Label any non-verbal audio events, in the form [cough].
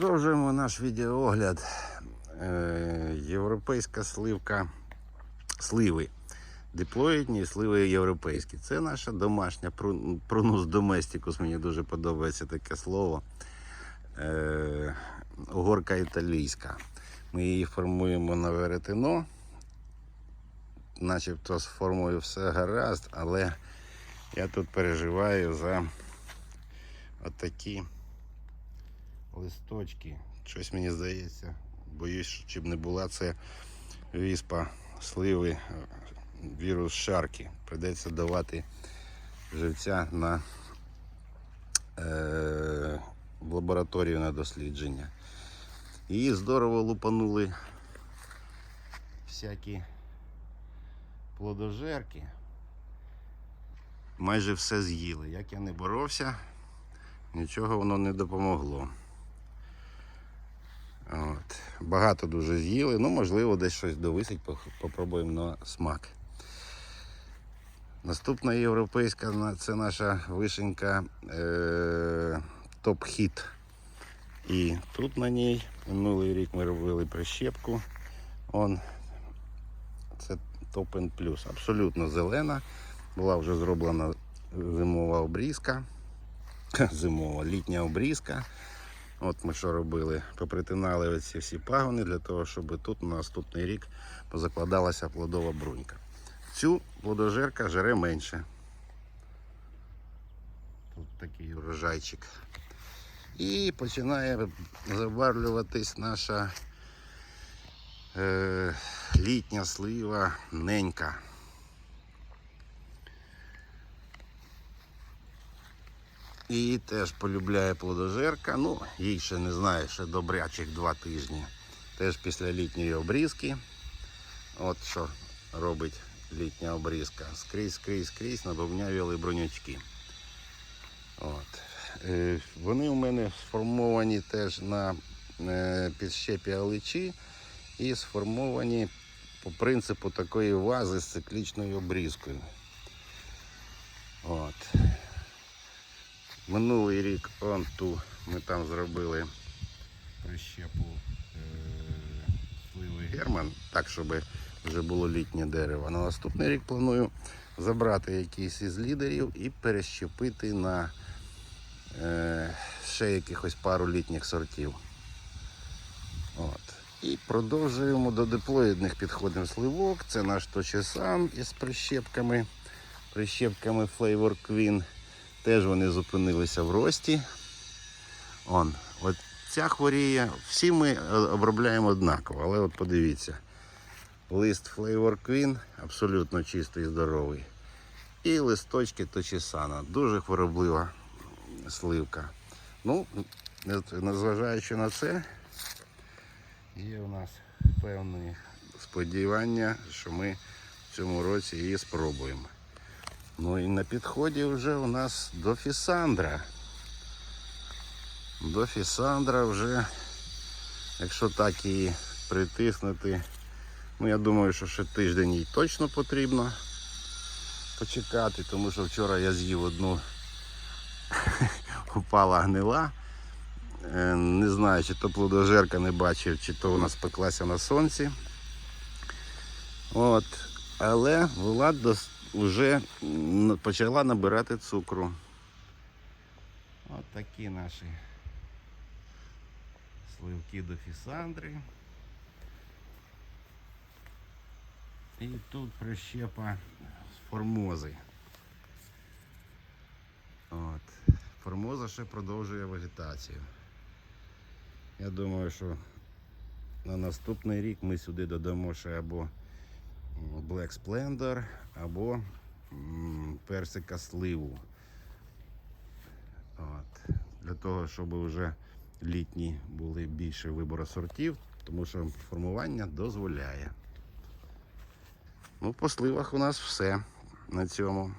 Продовжуємо наш відеоогляд. Е, Європейська сливка сливи. Диплоїдні сливи європейські. Це наша домашня прунус доместикус. Мені дуже подобається таке слово. Е, Угорка італійська. Ми її формуємо на веретено. Начебто з формою все гаразд, але я тут переживаю за отакі листочки. Щось мені здається. Боюсь, що б не була це віспа сливи, е, вірус шарки. Придеться давати живця на е, в лабораторію на дослідження. Її здорово лупанули всякі плодожерки. Майже все з'їли. Як я не боровся, нічого воно не допомогло. Багато дуже з'їли. Ну, можливо, десь щось довисить, попробуємо на смак. Наступна європейська це наша вишенька е- топ-хіт. І тут на ній минулий рік ми робили прищепку. Он, це топ плюс. Абсолютно зелена. Була вже зроблена зимова обрізка. [laughs] Зимова літня обрізка. От ми що робили? Попритинали оці всі пагони для того, щоб тут на наступний рік позакладалася плодова брунька. Цю плодожерка жере менше. Тут такий урожайчик. І починає забарвлюватись наша е, літня слива ненька. Її теж полюбляє плодожерка. Ну, їй ще не знаю, ще добрячих два тижні. Теж після літньої обрізки. От що робить літня обрізка. Скрізь, скрізь, скрізь набовнявіли бронячки. От. Е, вони у мене сформовані теж на е, підщепі аличі і сформовані по принципу такої вази з циклічною обрізкою. От. Минулий рік он ту ми там зробили прищепу е, сливи Герман, так, щоб вже було літнє дерево. На наступний рік планую забрати якийсь із лідерів і перещепити на е, ще якихось пару літніх сортів. От. І продовжуємо до диплоїдних підходимо сливок. Це наш точесан із прищепками. Прищепками Flavor Queen. Теж вони зупинилися в рості. Он, от ця хворіє, всі ми е, обробляємо однаково, але от подивіться. Лист Flavor Queen абсолютно чистий і здоровий. І листочки Точісана. Дуже хвороблива сливка. Ну, незважаючи на це, є у нас певні сподівання, що ми в цьому році її спробуємо. Ну і на підході вже у нас до Фісандра. До Фісандра вже, якщо так її притиснути, ну я думаю, що ще тиждень їй точно потрібно почекати, тому що вчора я з'їв одну, [laughs] упала гнила. Е, Не знаю, чи то плодожерка не бачив, чи то вона спеклася на сонці. От. Але була дос... вже почала набирати цукру. От такі наші сливки до фісандри. І тут прищепа з формози. От. Формоза ще продовжує вегетацію. Я думаю, що на наступний рік ми сюди додамо ще або Black Splendor, або персика сливу. От. Для того, щоб вже літні були більше вибору сортів, тому що формування дозволяє. Ну, по сливах у нас все на цьому.